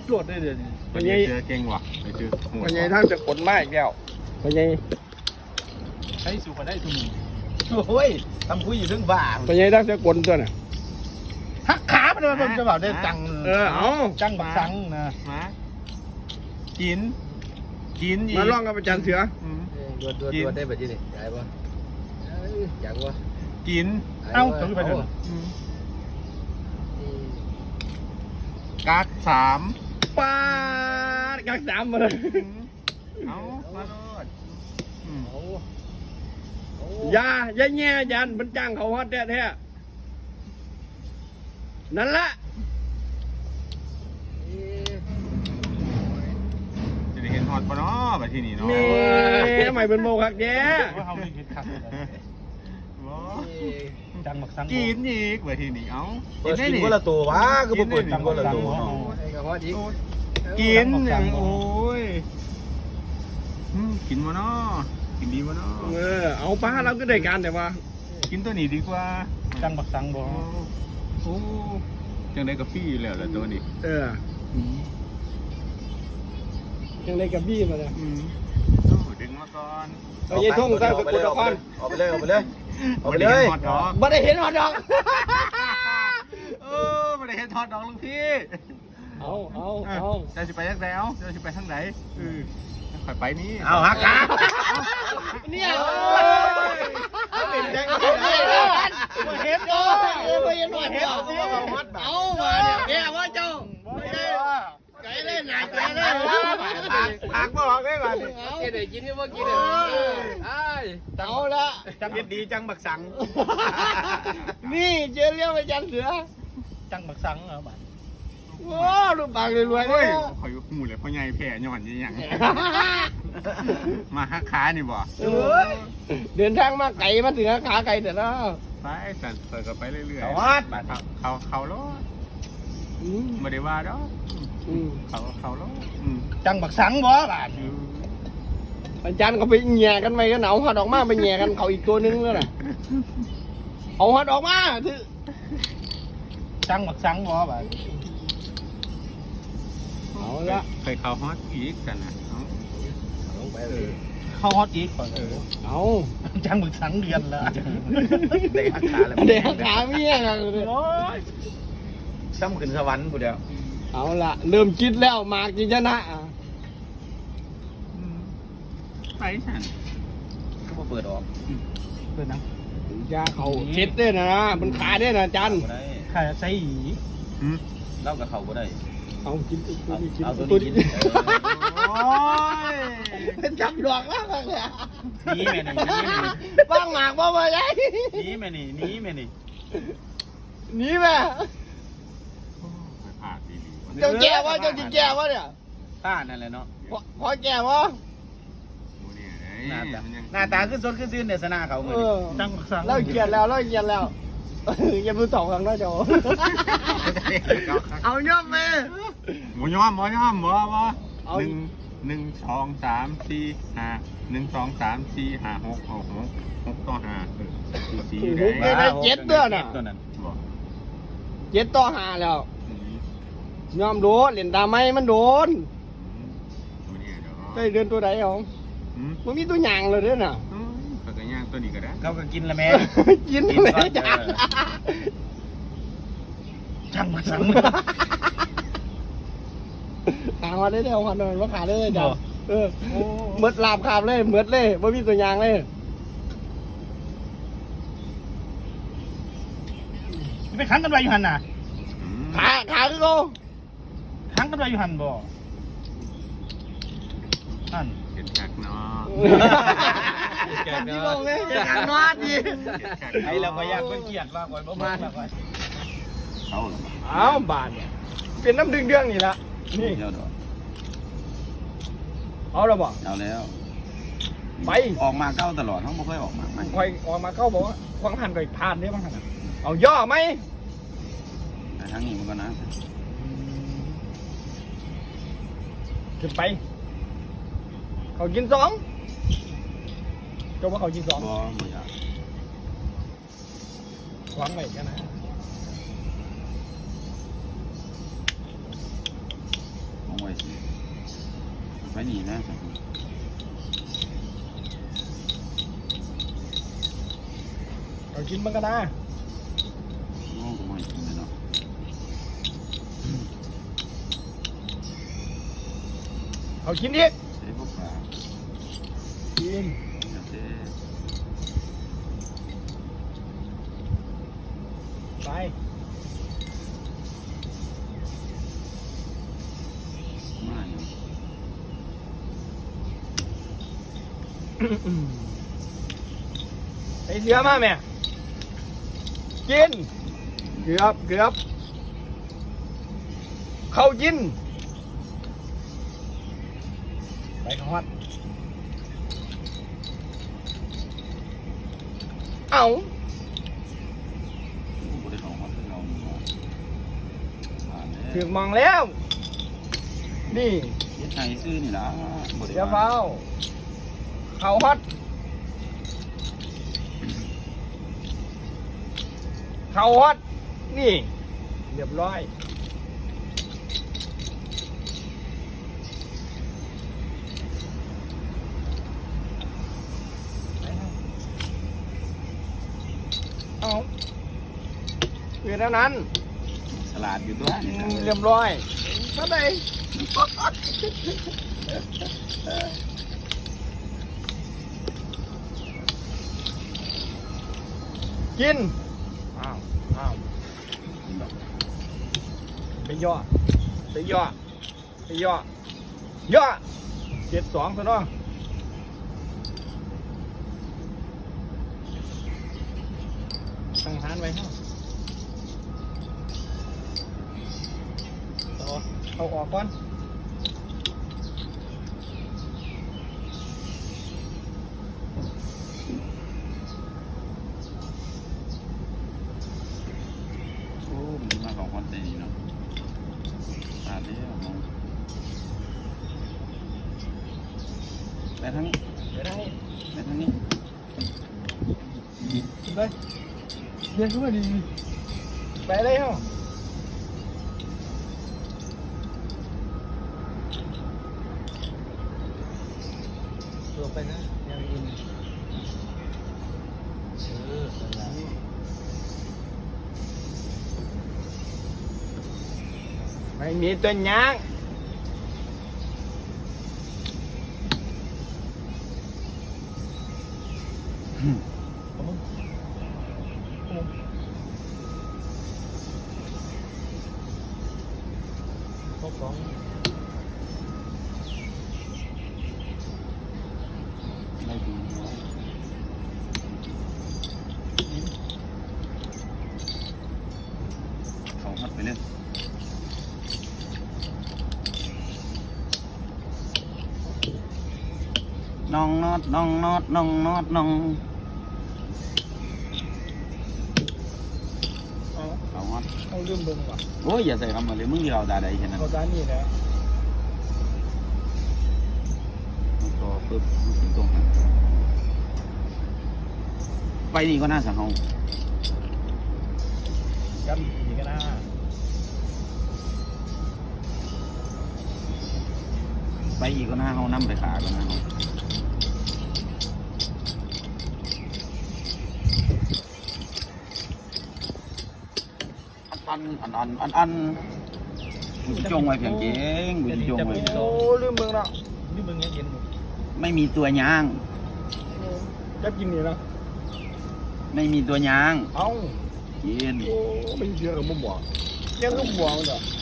ดตรวจได้เดี๋ยวนี้ไปเจอเก่งว่ะไปเจอหมดพญายท่านจะขนมาอีกแล้วพญายใช้สูบมาได้ทุกมือโอ้ยทำคุยอยู่เรื่องบ้าพญายท่านจะขนตัวน่ะหักขามันมันจะแบบได้จังเออเอาจังบักสังนะมากินกินอีกมาลองกับอาจารย์เสืออืมดวดดวดดวดได้แบบนี้นี่ได้ปะอยากปะกินเอ้าถึงไปเดินอืมกักสาม ปาดกักสามมาเลยอืมเอามาโลดอืมอย่าอย่าแง่ยันมันจ้างเขาฮอตแท้ๆนั่นละจะได้เห็นฮอตปะเนาะไปที่นี่เนาะแม่ทำไมเป็นโมคักแย่ ว่าเขาเห็นขัดบ่ จังบักสังกินอีกไปที่นี่เอ้าเปิดกินคนละตัววะก็บ่เปิดกินคนละตัวไอ้กระเพาะอีกกินอย่างโอ้ยอืมกินมาเนาะกินดีมาเนาะเออเอาป้าเราก็ได้การแต่ว่า กินตัวนี้ดีกว่าจังบักสังบ่โอ้โอ้จังได้กาแฟแล้วล่ะตัวนี้เออยังได้กับบี้มาเลยอืมโอ้ดึงมาก่อนเอาเยี่ทุ่งใต้สกุลนครออกไปเลยออกไปเลย ออกไปเลยฮอตดอกบ่ได้เห็นฮอตดอกเออไม่ได้เห็นฮอตดอกลุงพี่เอาเอาเอาจะสิไปยังไงเอ้าจะสิไปทางไหนเออข่อยไปนี่เอาหักขาเนี่ยเป็นแจ็คเห็นโอ้ยบ่เห็นฮอตดอกเอามาเนี่ยแกว่าเจ้าไก่เล่นหนาไก่ หากบ่หักได้บ้านี่เอากินได้กินก็บ่กินได้ไอ้เอาละจังเฮ็ดดีจังบักสัง นี่เจอเรื่องอาจารย์เสือ จังบักสังเหรอบัดโอ้รูปปากรวยๆเฮ้เนี่ยยข่อยหมูเลยพ่อใหญ่แผ่หย่อนอยังมาฮักขานี่บ่เอ้ยเดินทางมาไก่มาถึงขาไก่แต่ละไปสั่นเปิดก็ไปเรื่อยๆเขาเขาเขาโลดอืมไม่ได้ว่าดอกอืมเขาเขาลดอื มจังบักสังบ่บาดอืมอาจารย์ก็ไปแง่กันไปกันเอาหัดออกมาไปแง่กันเขาอีกตัวนึงแล้วน่ะเอาหัดออกมาถือจังบักสังบ่บาดเอาละเคยเขาฮอตอีกกันนะเอาลงไปเอเลยอเข้าฮอตอีกก่อนเออเอาจังบักสังเดือนละได้หักขาแล้วเด็กขาเมียกันโอ้ย ซ้ำขึ้นสวรรค์ผู้เดียวเอาละเริ่มคิดแล้วหมากจิชนะอะอืมไปสั่นก็บ่เปิดออกเปิดนังยาเขาเช็ดด้วยนะมันขาด้วยนะอาจารย์บ่ได้ข้าใส่หีอืมเล่ากับเขาบ่ได้ เอากินตัวเอานี้กินเอาตัวตัวนี้นี้กินโอ้ยเป็นจับดอกแล้วเลยหนีแม่นี่หนีแม่นี่บ้างหมากบ่มาใหญ่หนีแม่นี่หนีแม่นี่หนีแม่ไป ผ่าดีดีเจ้าแก่วะเจ้าจิแก่วะเนี่ยป้านั่นแหละเนาะพอพอแก่วะโอ้เนี่ยหน้าเด้ตามันยังหน้าตาคือสดคือซื่นเนี่ยสนาเขาเอมื้อนี้อจังบักสังเราเกลียดแล้วเราเกลียดแล้วอย่าพูดสองครั้งนะเจ้าเอาย่อมไปหมูย้อมหมูย้อมบ่บ่เอา หนึ่งหนึ่งสองสามสี่ห้าหนึ่งสองสามสี่ห้าหกหกหกหกต่อห้าเออสี่สี่ได้ได้เจ็ดตัวน่ะ ตัวนั้นบ่เจ็ดต่อห้าแล้วอืม ยอมโดนเล่นตาไม้มันโดนตัวนี้เดี๋ยวได้เดินตัวใดเหรออืมมันมีตัวหยางเลยเด้อน่ะเอ้ยข้อยก็ย่างตัวนี้ก็ได้เขาก็กินละแม่ กินกินไม่ก่อนจ้าเออจังบักสังหามาได้เดียวพันหน่อยว่าขาดได้เลยจ้ะบ่ เออเมืดลาบขาบเลยเมืดเลยว่ามีตัวหยางเลยไปขังกันไว้อยู่หันน่ะอืมขาขาคือเขา ขังกันไว้อยู่หันบ่นั่นเห็นคักเนาะที่บอกเลยจะการนวดดีเห็นคักไอ้เราก็อยากเพิ่นเกลียดว่าก่อนบ่มาแล้วก่อนเขาเหรออ้าวบาทเนี่ยเป็นน้ำดึงเดืองนี่ละนี่เดี๋ยวดอกเอาและบ่เอาแล้วไปออกมาเก้าตลอดเขาบ่เคยออกมาใหม่คอยออกมาเข้าบอกว่าควางหันไปผ่านได้บ้างหันน่ะเอาย่อไหมแต่ทางนี้มันก็นะ ขึ้นไป เขากินสองจบว่าเขากินสองบ่บ่อยากวางไว้กันนะไปนี่นะสองเอากินมันก็ได้ น้องก็ไม่กินเลยเนาะ เอากินอีกเจ๊พวกปลากินอย่าเจ๊ไปมาอย่ไอเสือมาแม่กินเกือบเกือบเข้ากิน ไปขอดเอากูได้ของมาที่เราเนาะผ่านถึแล้วงมองแล้ว นี่เฮ็ดไห้ซื้อนี่ล่ะบ่ได้เดี๋ยวว่าเฝ้าเขาฮอตเขาฮอตนี่ เรียบร้อย เอาเวียนเท่านั้นสลัดอยู่ด้วยนี่นะเรียบร้อยเท่าไหร่กิน อ้าวอ้าวไปย่อไปย่อไปย่อย่อเจ็ดสองซะเนาะตั้งหานไว้ครับต่อเอาออกก่อนโอ้มันมาของคอนเทนต์เนาะผ่านแล้วมองไปทางนี้เดี๋ยวได้ไปทางนี้ไปเรีย นขึ้นมาดีไปได้เหรอตัวไปนะยังอินเออ น้องนอดน้องนอดน้องนอดน้องเอาเขาหัดเอาลืมเบิ่งว่ะโอ้ยอย่าใส่คำมาเลยมึงที่เราด่าใดแค่นั้นเอาด้านนี้แหละมันก็ปึ๊บมันถึงตรงนั้นไปนี่ก็น่าสังหงจำอีกก็ได้ไปอีกก็น่าเฮานํไปขาก็น่าเฮา อันอันอันอันอันมึงสิจงไว้เพียงเก่งมึงสิจงไว้โอ้ลืมเบิ่งแล้วนี่มึงยังเย็นอยู่ไม่มีตัวยาง จับกินนี่แล้วไม่มีตัวยางเอากินโอ้ไม่เชื่อกับบ่บอกยังก็บอกมันเด้อ